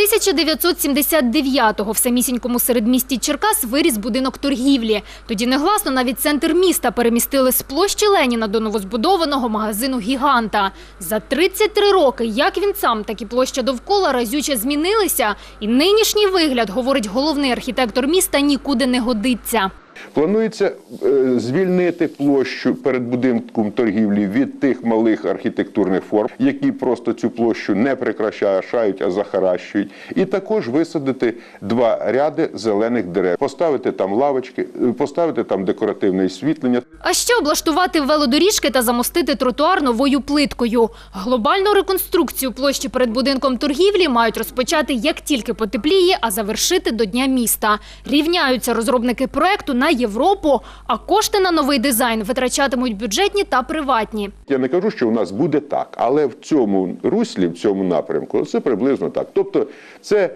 1979-го в самісінькому середмісті Черкас виріс будинок торгівлі. Тоді негласно навіть центр міста перемістили з площі Леніна до новозбудованого магазину «Гіганта». За 33 роки як він сам, так і площа довкола разюче змінилися. І нинішній вигляд, говорить головний архітектор міста, нікуди не годиться. Планується е, звільнити площу перед будинком торгівлі від тих малих архітектурних форм, які просто цю площу не прикрашають, а захаращують. І також висадити два ряди зелених дерев, поставити там лавочки, е, поставити там декоративне освітлення. А ще облаштувати велодоріжки та замостити тротуар новою плиткою. Глобальну реконструкцію площі перед будинком торгівлі мають розпочати як тільки потепліє, а завершити до Дня міста. Рівняються розробники проекту на Європу, а кошти на новий дизайн витрачатимуть бюджетні та приватні. Я не кажу, що у нас буде так, але в цьому руслі, в цьому напрямку, це приблизно так. Тобто, це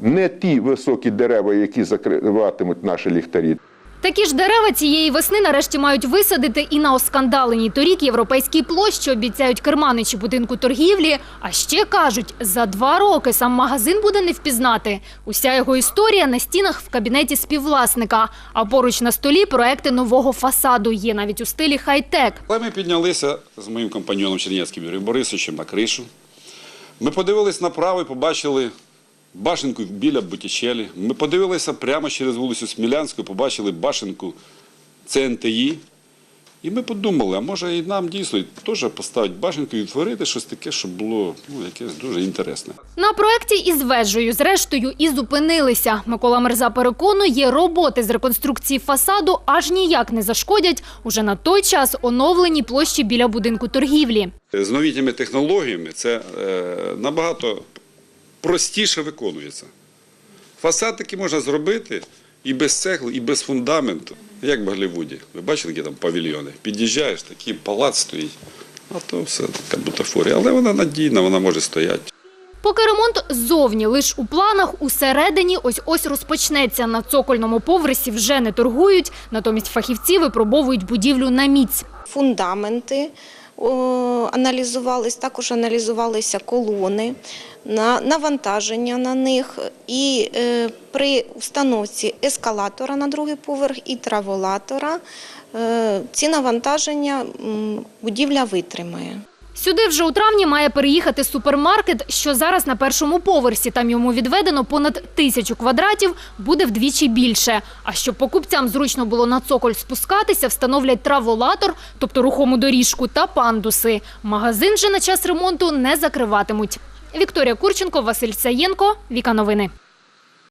не ті високі дерева, які закриватимуть наші ліхтарі. Такі ж дерева цієї весни нарешті мають висадити і на оскандаленій торік європейській площі обіцяють керманичі будинку торгівлі. А ще кажуть, за два роки сам магазин буде не впізнати. Уся його історія на стінах в кабінеті співвласника. А поруч на столі проекти нового фасаду є навіть у стилі хай-тек. Ми піднялися з моїм компаньоном Чернецьким Юрієм Борисовичем на кришу. Ми подивились направо і побачили башенку біля Бутічелі. Ми подивилися прямо через вулицю Смілянську, побачили башенку ЦНТІ. І ми подумали, а може і нам дійсно теж поставити башенку і відтворити щось таке, щоб було ну, якесь дуже інтересне. На проекті із вежею, зрештою, і зупинилися. Микола Мерза переконує, роботи з реконструкції фасаду аж ніяк не зашкодять уже на той час оновленій площі біля будинку торгівлі. З новітніми технологіями це е, набагато простіше виконується. Фасад таки можна зробити і без цегли, і без фундаменту, як в Голлівуді. Ви бачили, які там павільйони? Під'їжджаєш, такий палац стоїть, а то все така бутафорія. Але вона надійна, вона може стояти. Поки ремонт ззовні, лиш у планах, усередині ось-ось розпочнеться. На цокольному поверсі вже не торгують, натомість фахівці випробовують будівлю на міць. фундаменти аналізувались, також аналізувалися колони, на, навантаження на них. І е, при установці ескалатора на другий поверх і траволатора е, ці навантаження будівля витримає. Сюди вже у травні має переїхати супермаркет, що зараз на першому поверсі. Там йому відведено понад тисячу квадратів, буде вдвічі більше. А щоб покупцям зручно було на цоколь спускатися, встановлять траволатор, тобто рухому доріжку, та пандуси. Магазин же на час ремонту не закриватимуть. Вікторія Курченко, Василь Саєнко, Віка Новини.